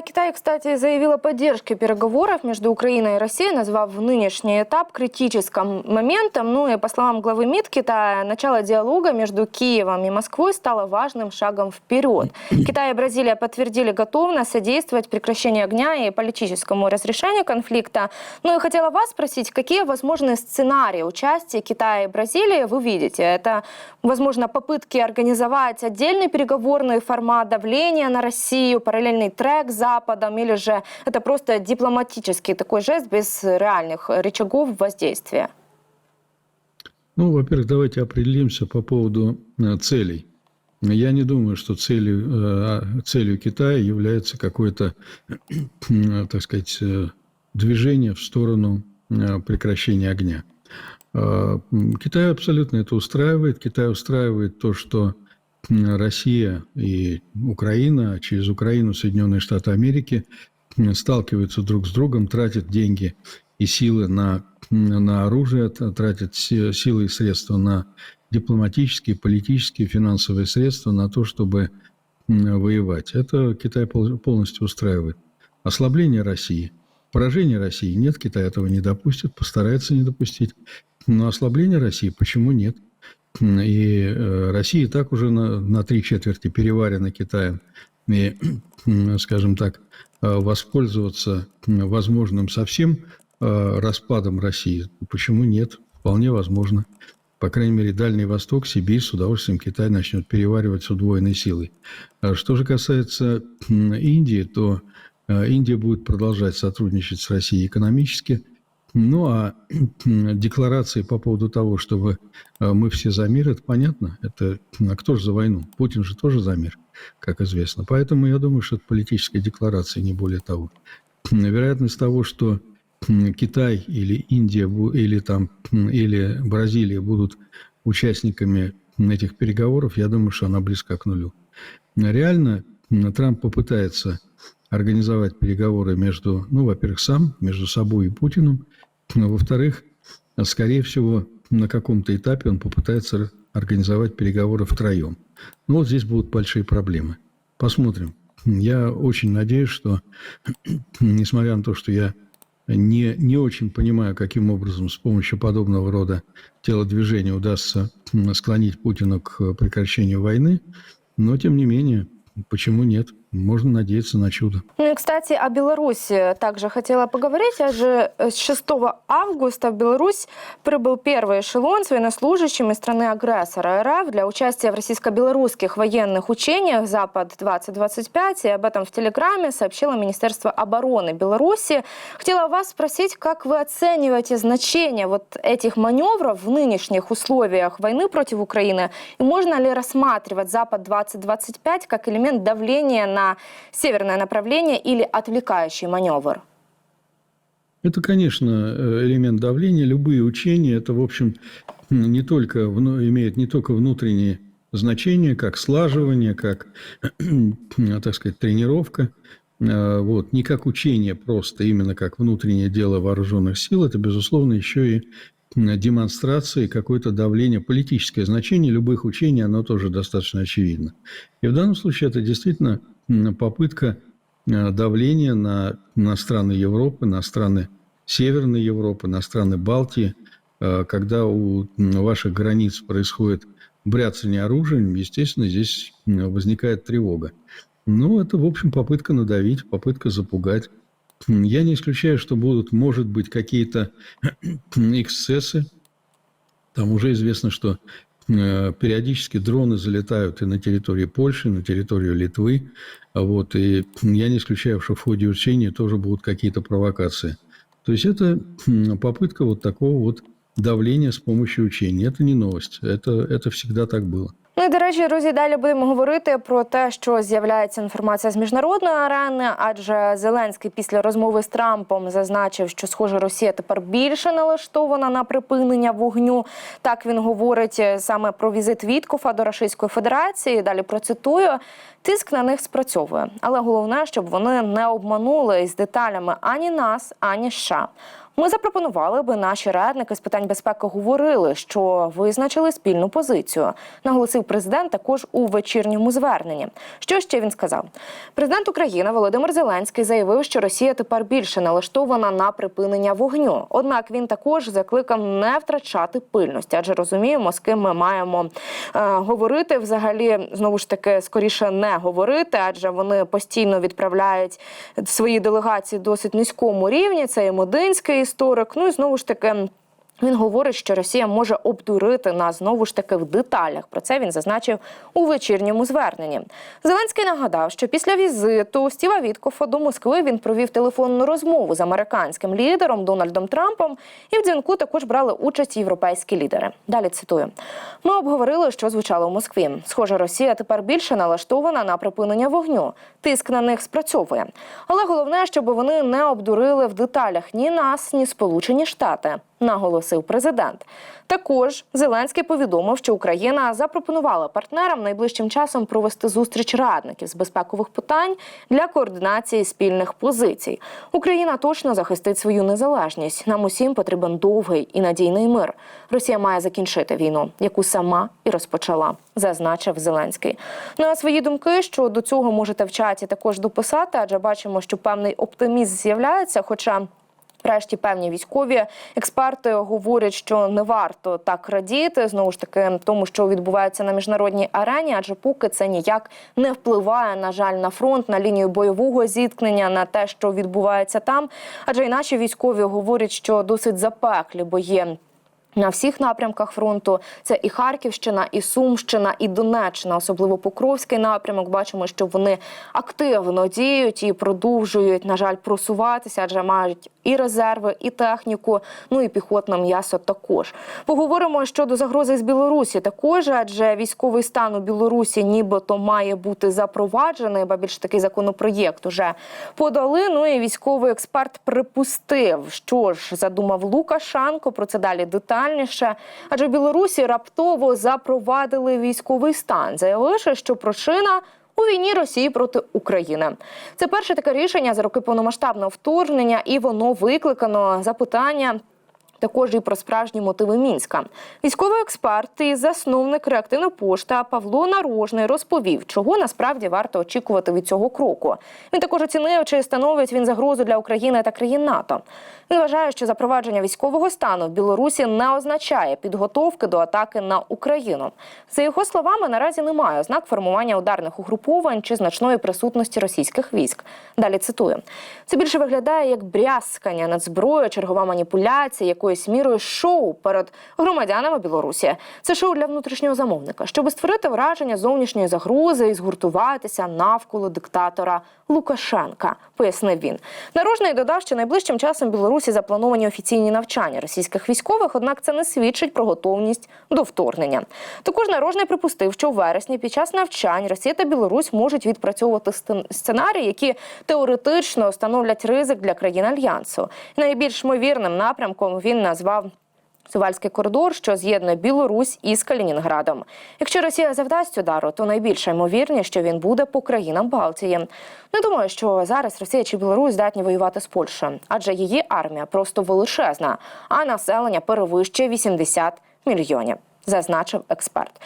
Да, Китай, кстати, заявил о поддержке переговоров между Украиной и Россией, назвав нынешний этап критическим моментом. Ну и по словам главы МИД Китая, начало диалога между Киевом и Москвой стало важным шагом вперед. Китай и Бразилия подтвердили готовность содействовать прекращению огня и политическому разрешению конфликта. Ну и хотела вас спросить, какие возможные сценарии участия Китая и Бразилии вы видите? Это, возможно, попытки организовать отдельный переговорный формат давления на Россию, параллельный трек с Западом, или же это просто дипломатический такой жест без реальных рычагов воздействия? Ну, во-первых, давайте определимся по поводу э, целей. Я не думаю, что целью, э, целью Китая является какое-то, э, так сказать, движение в сторону прекращения огня. Китай абсолютно это устраивает. Китай устраивает то, что Россия и Украина, через Украину Соединенные Штаты Америки сталкиваются друг с другом, тратят деньги и силы на, на оружие, тратят си- силы и средства на дипломатические, политические, финансовые средства на то, чтобы воевать. Это Китай пол- полностью устраивает. Ослабление России, поражение России нет, Китай этого не допустит, постарается не допустить. Но ослабление России почему нет? И э, Россия так уже на, на три четверти переварена Китаем. И, скажем так, э, воспользоваться возможным совсем э, распадом России, почему нет? Вполне возможно. По крайней мере, Дальний Восток, Сибирь с удовольствием Китай начнет переваривать с удвоенной силой. А Что же касается Индии, то э, Индия будет продолжать сотрудничать с Россией экономически. Ну, а декларации по поводу того, чтобы э, мы все за мир, это понятно. Это а кто же за войну? Путин же тоже за мир, как известно. Поэтому я думаю, что это политическая декларация, не более того. Вероятность того, что Китай или Индия или там или Бразилия будут участниками этих переговоров, я думаю, что она близка к нулю. Реально Трамп попытается организовать переговоры между, ну, во-первых, сам, между собой и Путиным, во-вторых, скорее всего, на каком-то этапе он попытается организовать переговоры втроем. Ну, вот здесь будут большие проблемы. Посмотрим. Я очень надеюсь, что, несмотря на то, что я не, не очень понимаю, каким образом с помощью подобного рода телодвижения удастся склонить Путина к прекращению войны, но, тем не менее, почему нет? Можно надеяться на чудо. Ну и, кстати, о Беларуси также хотела поговорить. А же с 6 августа в Беларусь прибыл первый эшелон с военнослужащими страны-агрессора РФ для участия в российско-белорусских военных учениях «Запад-2025». И об этом в Телеграме сообщило Министерство обороны Беларуси. Хотела вас спросить, как вы оцениваете значение вот этих маневров в нынешних условиях войны против Украины? И можно ли рассматривать «Запад-2025» как элемент давления на северное направление или отвлекающий маневр? Это, конечно, э, элемент давления. Любые учения, это, в общем, не только, имеют не только внутренние значения, как слаживание, как, так сказать, тренировка, э, вот, не как учение просто, именно как внутреннее дело вооруженных сил, это, безусловно, еще и м, демонстрация и какое-то давление, политическое значение любых учений, оно тоже достаточно очевидно. И в данном случае это действительно попытка э, давления на, на страны Европы, на страны Северной Европы, на страны Балтии, Э, когда у ваших границ происходит бряцание оружием, естественно, здесь возникает тревога. Ну, это, в общем, попытка надавить, попытка запугать. Я не исключаю, что будут, может быть, какие-то эксцессы. Там уже известно, что периодически дроны залетают и на территории Польши, и на территорию Литвы. Вот, и я не исключаю, что в ходе учения тоже будут какие-то провокации. То есть это попытка вот такого вот давления с помощью учений. Это не новость. Это, это всегда так было. Ну і до речі, друзі, далі будемо говорити про те, що з'являється інформація з міжнародної арени, адже Зеленський після розмови з Трампом зазначив, що схоже Росія тепер більше налаштована на припинення вогню. Так він говорить е, саме про візит Віткофа до Російської Федерації. Далі процитую. Тиск на них спрацьовує, але головне, щоб вони не обманули із деталями ані нас, ані США. Ми запропонували, аби наші радники з питань безпеки говорили, що визначили спільну позицію. Наголосив президент також у вечірньому зверненні. Що ще він сказав? Президент України Володимир Зеленський заявив, що Росія тепер більше налаштована на припинення вогню. Однак він також закликав не втрачати пильності, адже розуміємо, з ким ми маємо е, говорити. Взагалі, знову ж таки, скоріше не говорити, адже вони постійно відправляють свої делегації досить низькому рівні. Це і Модинський історик. Ну і знову ж таки. Він говорить, що Росія може обдурити нас знову ж таки в деталях. Про це він зазначив у вечірньому зверненні. Зеленський нагадав, що після візиту Стіва Віткофа до Москви він провів телефонну розмову з американським лідером Дональдом Трампом, і в дзвінку також брали участь європейські лідери. Далі цитую: ми обговорили, що звучало в Москві. Схоже, Росія тепер більше налаштована на припинення вогню. Тиск на них спрацьовує. Але головне, щоб вони не обдурили в деталях ні нас, ні Сполучені Штати наголосив президент. Також Зеленський повідомив, що Україна запропонувала партнерам найближчим часом провести зустріч радників з безпекових питань для координації спільних позицій. Україна точно захистить свою незалежність. Нам усім потрібен довгий і надійний мир. Росія має закінчити війну, яку сама і розпочала, зазначив Зеленський. Ну а свої думки щодо цього можете в чаті також дописати, адже бачимо, що певний оптимізм з'являється, хоча. Врешті певні військові експерти говорять, що не варто так радіти знову ж таки тому, що відбувається на міжнародній арені, адже поки це ніяк не впливає, на жаль, на фронт, на лінію бойового зіткнення, на те, що відбувається там. Адже і наші військові говорять, що досить запеклі бої. На всіх напрямках фронту це і Харківщина, і Сумщина, і Донеччина, особливо Покровський напрямок. Бачимо, що вони активно діють і продовжують, на жаль, просуватися, адже мають і резерви, і техніку, ну і піхотне м'ясо також. Поговоримо щодо загрози з Білорусі. Також адже військовий стан у Білорусі, нібито має бути запроваджений, ба більш такий законопроєкт уже подали. Ну і військовий експерт припустив, що ж задумав Лукашенко. Про це далі детальніше. Адже Білорусі раптово запровадили військовий стан, заявивши, що причина. У війні Росії проти України це перше таке рішення за роки повномасштабного вторгнення, і воно викликано запитання. Також і про справжні мотиви мінська. Військовий експерт і засновник реактивної пошти Павло Нарожний розповів, чого насправді варто очікувати від цього кроку. Він також оцінив, чи становить він загрозу для України та країн НАТО. Він вважає, що запровадження військового стану в Білорусі не означає підготовки до атаки на Україну. За його словами, наразі немає ознак формування ударних угруповань чи значної присутності російських військ. Далі цитую: це більше виглядає як брязкання над зброєю, чергова маніпуляція, якоюсь мірою шоу перед громадянами Білорусі. Це шоу для внутрішнього замовника, щоб створити враження зовнішньої загрози і згуртуватися навколо диктатора Лукашенка, пояснив він. Нарожний додав, що найближчим часом Білорусі заплановані офіційні навчання російських військових, однак це не свідчить про готовність до вторгнення. Також Нарожний припустив, що у вересні під час навчань Росія та Білорусь можуть відпрацьовувати сценарії, які теоретично становлять ризик для країн альянсу. Найбільш ймовірним напрямком він назвав. Сувальський коридор, що з'єднує Білорусь із Калінінградом. Якщо Росія завдасть удару, то найбільша ймовірність, що він буде по країнам Балтії. Не думаю, що зараз Росія чи Білорусь здатні воювати з Польщею, адже її армія просто величезна, а населення перевищує 80 мільйонів. Зазначив експерт.